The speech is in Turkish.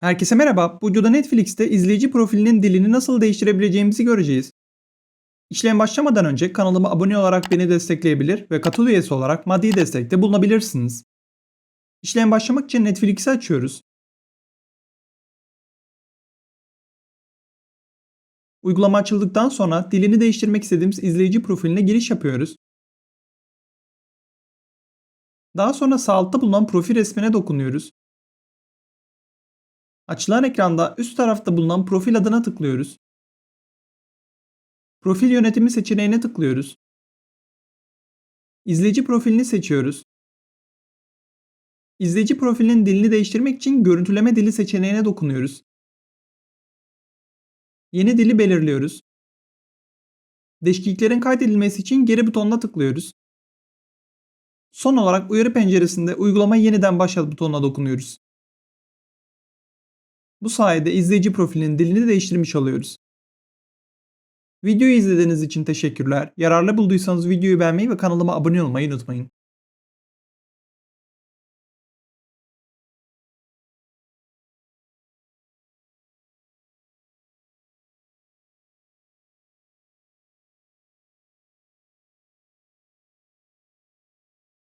Herkese merhaba. Bu videoda Netflix'te izleyici profilinin dilini nasıl değiştirebileceğimizi göreceğiz. İşlem başlamadan önce kanalıma abone olarak beni destekleyebilir ve katıl üyesi olarak maddi destekte bulunabilirsiniz. İşlem başlamak için Netflix'i açıyoruz. Uygulama açıldıktan sonra dilini değiştirmek istediğimiz izleyici profiline giriş yapıyoruz. Daha sonra sağ altta bulunan profil resmine dokunuyoruz. Açılan ekranda üst tarafta bulunan profil adına tıklıyoruz. Profil yönetimi seçeneğine tıklıyoruz. İzleyici profilini seçiyoruz. İzleyici profilinin dilini değiştirmek için görüntüleme dili seçeneğine dokunuyoruz. Yeni dili belirliyoruz. Değişikliklerin kaydedilmesi için geri butonuna tıklıyoruz. Son olarak uyarı penceresinde uygulama yeniden başlat butonuna dokunuyoruz. Bu sayede izleyici profilinin dilini değiştirmiş oluyoruz. Videoyu izlediğiniz için teşekkürler. Yararlı bulduysanız videoyu beğenmeyi ve kanalıma abone olmayı unutmayın.